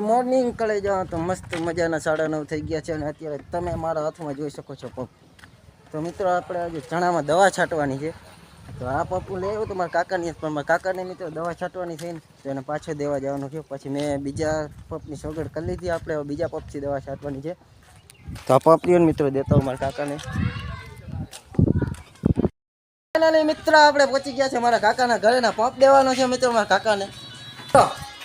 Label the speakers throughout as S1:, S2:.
S1: Morning કળે જાઓ તો મસ્ત મજાના સાડા નવ થઈ ગયા છે અને અત્યારે તમે મારા હાથમાં જોઈ શકો છો પપ તો મિત્રો, આપણે આજે ચણામાં દવા છાંટવાની છે. તો આ પપ્પુ લઈ આવ્યો તો મારા કાકાની, પણ મારા કાકાને મિત્રો દવા છાંટવાની થઈને તો એને પાછો દેવા જવાનું છે. પછી મેં બીજા પપની સોગડ કરી લીધી, આપણે બીજા પપથી દવા છાંટવાની છે. તો આ પપ લ્યો ને મિત્રો, દેતા હું મારા કાકાને. મિત્ર, આપણે પહોંચી ગયા છે મારા કાકાના ઘરે ના પંપ દેવાનો છે મિત્રો, મારા કાકાને.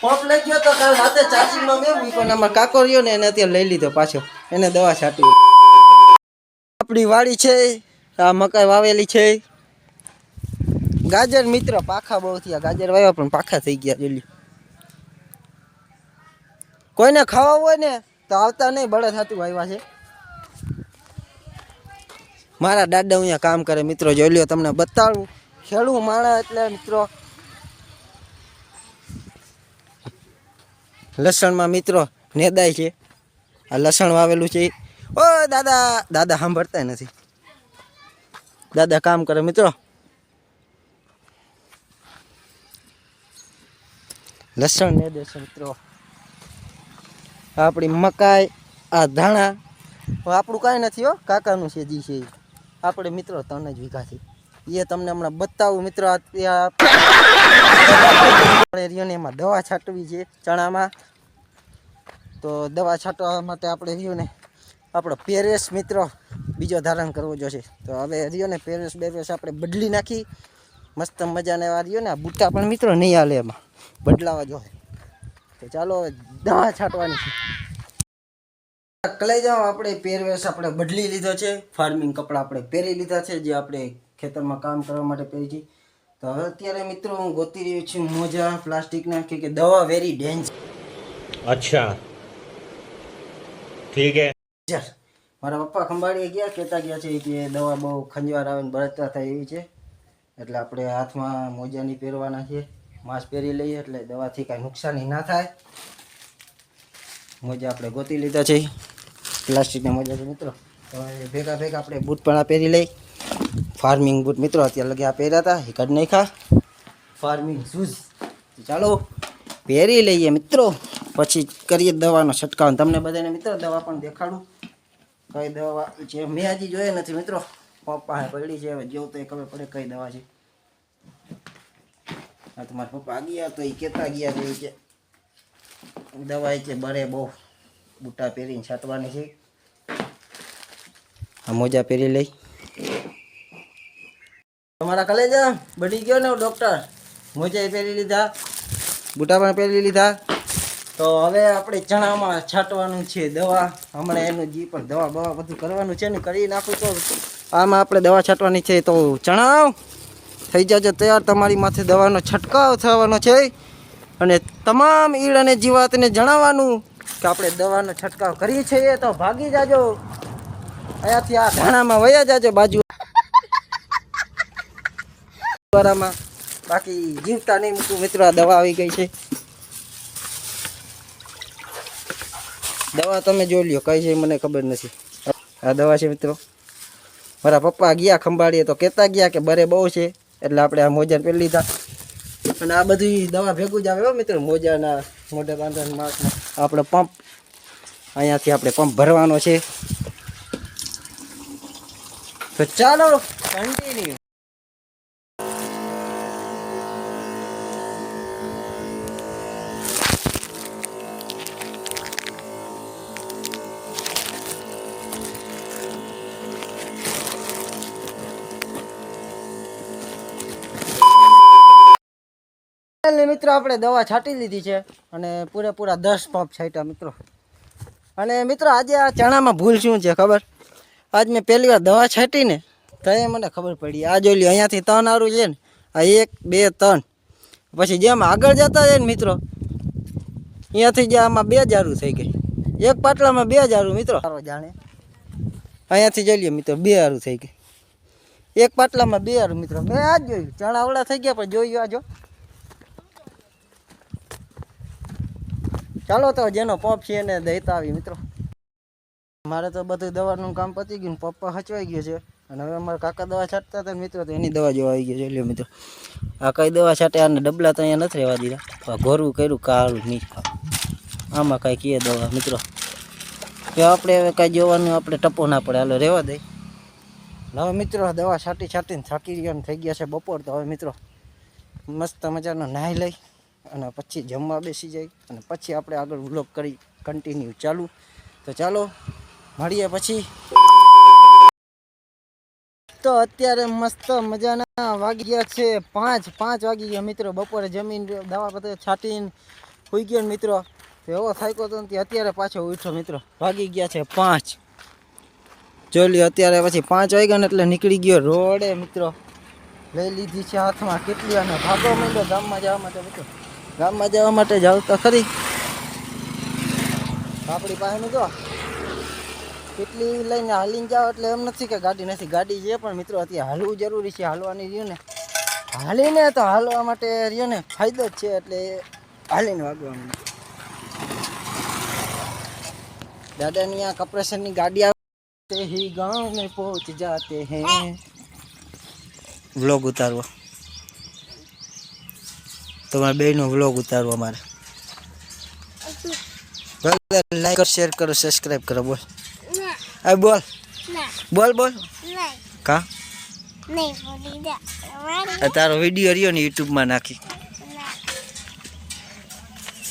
S1: પંપ લઈ ગયો તો કાલ રાતે ચાર્જિંગમાં મેં મૂક્યો ને અમારો કાકો રહ્યો ને એને અત્યારે લઈ લીધો પાછો. એને દવા છાંટી. આપણી વાડી છે, આ મકાઈ વાવેલી છે. ગાજર મિત્ર પાખા બહુ થયા. ગાજર વાવ્યા પણ પાખા થઈ ગયા જલ્દી. કોઈને ખાવા હોય ને તો આવતા નહીં, બળદ થતું વાવ્યા છે. મારા દાદા અહીંયા કામ કરે. મિત્રો જોઈ લ્યો, તમને બતાડું ખેડું માણા એટલે મિત્રો લસણમાં મિત્રો નેદાય છે. આ લસણ વાવેલું છે. ઓ, દાદા દાદા સાંભળતા નથી. દાદા કામ કરે મિત્રો. લસણ ને દેશે મિત્રો. આપણી મકાઈ, આ ધાણા. આપણું કાંઈ નથી હો, કાકાનું છે, જી છે. આપણે મિત્રો ત્રણ જ વીઘા છે. એ તમને હમણાં બતાવું, મિત્રો આપણે એમાં દવા છાંટવી છે ચણામાં. તો દવા છાંટવા માટે આપણે રિયોને આપણો પેરેસ, મિત્રો, બીજો ધારણ કરવો જોશે. તો હવે રિયોને પેરેસ, બેરેસ આપણે બદલી નાખી. મસ્ત મજાને એવા રહ્યો ને, આ બુટ્ટા પણ, મિત્રો, નહીં હાલે એમાં. બદલાવા જોઈએ તો ચાલો દવા છાંટવાની છે. જાઓ આપણે પહેરવેશ આપણે બદલી લીધો છે. ફાર્મિંગ કપડાં આપણે પહેરી લીધા છે, જે આપણે ખેતરમાં કામ કરવા માટે પહેરી છે તો હવે અત્યારે મિત્રો હું ગોતી રહ્યો છું મોજા પ્લાસ્ટિકના કે દવા વેરી ડેન્જર
S2: અચ્છા. ઠીક હે.
S1: મારા પપ્પા ખંભાળીએ ગયા કહેતા ગયા છે કે દવા બહુ ખંજવાર આવે ને બળતરા થાય એવી છે. એટલે આપણે હાથમાં મોજાની પહેરવાના છીએ માસ્ક પહેરી લઈએ એટલે દવાથી કાંઈ નુકસાની ના થાય. મોજા આપણે ગોતી લીધા છે. પ્લાસ્ટિકના મોજા છે મિત્રો. હવે ભેગા ભેગા આપણે બૂટ પણ પહેરી લઈએ ફાર્મિંગ બૂટ મિત્રો અત્યારે લગે આ પહેર્યા હતા એ કાઢ નાખ્યા ફાર્મિંગ શૂઝ. ચાલો, પહેરી લઈએ મિત્રો. પછી કરીએ દવાનો છંટકાવ. તમને બધાને મિત્રો દવા પણ દેખાડું. કઈ દવા છે મેં હજી જોઈ નથી મિત્રો. પપ્પા પડી છે, હવે જેવું તો એ ખબર પડે કઈ દવા છે. આ તમારા પપ્પા ગયા તો એ કહેતા ગયા છે કે દવા છે બરે બહુ બુટા પહેરીને છાંટવાની છે. આ મોજા પહેરી લઈ. તમારા કલેજા બળી ગયો ને ડૉક્ટર મોજા પહેરી લીધા બુટા પણ પહેરી લીધા. તો હવે આપણે ચણામાં છાંટવાનું છે દવા. હમણાં એનું જે પણ દવા બવા બધું કરવાનું છે ને કરી નાખું તો આમાં આપણે દવા છાંટવાની છે તો ચણાવ. થઈ જજો તૈયાર તમારી માથે દવાનો છંટકાવ થવાનો છે. અને તમામ ઈડ અને જીવાતને જણાવવાનું કે આપણે દવાનો છંટકાવ કરીએ છીએ તો ભાગી જાજો. અહીંયાથી આ ધાણામાં વયા જાજો બાજુ. દ્વારામાં બાકી જીવતા નહીં મૂકું. મિત્રો, આ દવા આવી ગઈ છે. દવા તમે જોઈ લ્યો, કઈ છે મને ખબર નથી. આ દવા છે, મિત્રો. મારા પપ્પા ગયા ખંભાળીએ તો કહેતા ગયા કે બરે બહુ છે, એટલે આપણે આ મોજા પહેરી લીધા. અને આ બધી દવા ભેગું જ આવે હો, મિત્રો, મોજાના મોઢે બાંધવાના માસ્કના આપણો પંપ, અહીંયાથી આપણે પંપ ભરવાનો છે. તો ચાલો કન્ટિન્યુ મિત્રો, આપણે દવા છાંટી લીધી છે અને પૂરેપૂરા દસ પંપ છાંટ્યા મિત્રો. અને મિત્રો, આજે આ ચણામાં ભૂલ શું છે ખબર? આજ મેં પહેલી વાર દવા છાંટી ને તો એ મને ખબર પડી. આ જોઈ લ્યો, અહીંયાથી ત્રણ આરું છે ને, આ એક, બે ત્રણ પછી જેમ આગળ જતા જાય ને મિત્રો, અહીંયાથી જે આમાં બે જારું થઈ ગઈ. એક પાટલામાં બે જારું મિત્રો. સારો જાણે. અહીંયાથી જોઈ લ્યો મિત્રો, બે હારું થઈ ગઈ. એક પાટલામાં બે હારું મિત્રો. મેં આ જ જોયું. ચણા આવડા થઈ ગયા, પણ જોયું આ જો. ચાલો તો જેનો પપ છે એને દઈતા આવી મિત્રો. મારે તો બધું દવાનું કામ પતી ગયું પપ્પા હચવાઈ ગયો છે. અને હવે અમારા કાકા દવા છાંટતા હતા મિત્રો, તો એની દવા જોવા આવી ગયો છે. લ્યો મિત્રો. આ કઈ દવા છાંટે, આને ડબલા તો અહીંયા નથી રહેવા દીધા. ઘોરવું કર્યું કાળું નહીં આમાં કાંઈ કીએ દવા, મિત્રો. કે આપણે હવે કાંઈ જોવાનું, આપણે ટપો ના પડે. હાલો, રહેવા દઈ હવે મિત્રો દવા છાંટી છાંટીને થાકી ગયા થઈ ગયા છે બપોર. તો હવે મિત્રો, મસ્ત મજાનો નાહી લઈ. અને પછી જમવા બેસી જાય અને પછી આપણે આગળ વ્લોગ કરી કન્ટિન્યુ ચાલુ. તો ચાલો, મળીએ પછી. તો અત્યારે મસ્ત મજાના વાગી ગયા છે પાંચ પાંચ વાગી ગયા મિત્રો. બપોરે જમીન દવા બધે છાંટીને હોઈ ગયો મિત્રો. તો એવો થાક્યો હતો ને તે અત્યારે પાછો ઉઠો મિત્રો. વાગી ગયા છે પાંચ. જોઈ અત્યારે પછી પાંચ વાગ્યા ને એટલે નીકળી ગયો રોડે મિત્રો. લઈ લીધી છે હાથમાં કેટલી અને ભાગો માંડ્યો ગામમાં જવા માટે મિત્રો. ગામમાં જવા માટે જાવ તો ખરી. આપણી પાસેનું જો કેટલી લઈને હાલીને જાઓ એટલે એમ નથી કે ગાડી નથી. ગાડી છે પણ મિત્રો અત્યારે હાલવું જરૂરી છે, હાલવાની રહ્યું ને. હાલીને તો હાલવા માટે રહ્યો ને, ફાયદો જ છે એટલે હાલીને વાગવાનું. દાદાની આ કપરેશનની ગાડી આવે ગામ પહોંચ જાતે હે. વ્લોગ ઉતારવા. તમારા બેનો વ્લોગ ઉતારો મારે. લાઈક કરો શેર કરો સબસ્ક્રાઇબ કરો બોલ. આ બોલ. બોલ બોલ. કા? તારો વીડિયો રહ્યો ને યુટ્યુબમાં નાખી.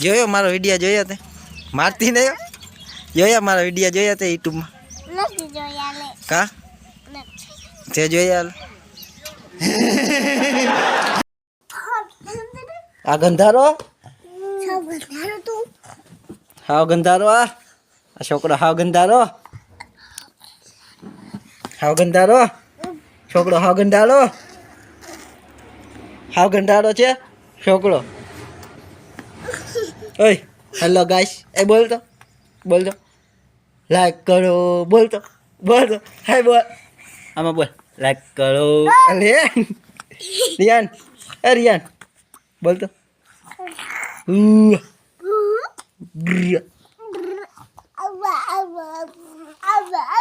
S1: જોયો મારો વીડિયો જોયા તે? મારતી નહીં જોયા મારા વીડિયો જોયા તે યુટ્યુબમાં કા? તે જોયા આ ગંધારો?
S2: સૌ વધારો તું.
S1: હાવ ગંધારો આ? આ છોકરો હાવ ગંધારો? હાવ ગંધારો? છોકરો હાવ ગંધારો? હાવ ગંધારો છે છોકરો. ઓય હેલો ગાઈસ એ બોલ તો બોલ તો. લાઈક કરો બોલ તો બોલ તો. હાય બોલ આમાં બોલ. લાઈક કરો. અલે રિયાન એ રિયાન. બોલ તો. Brr.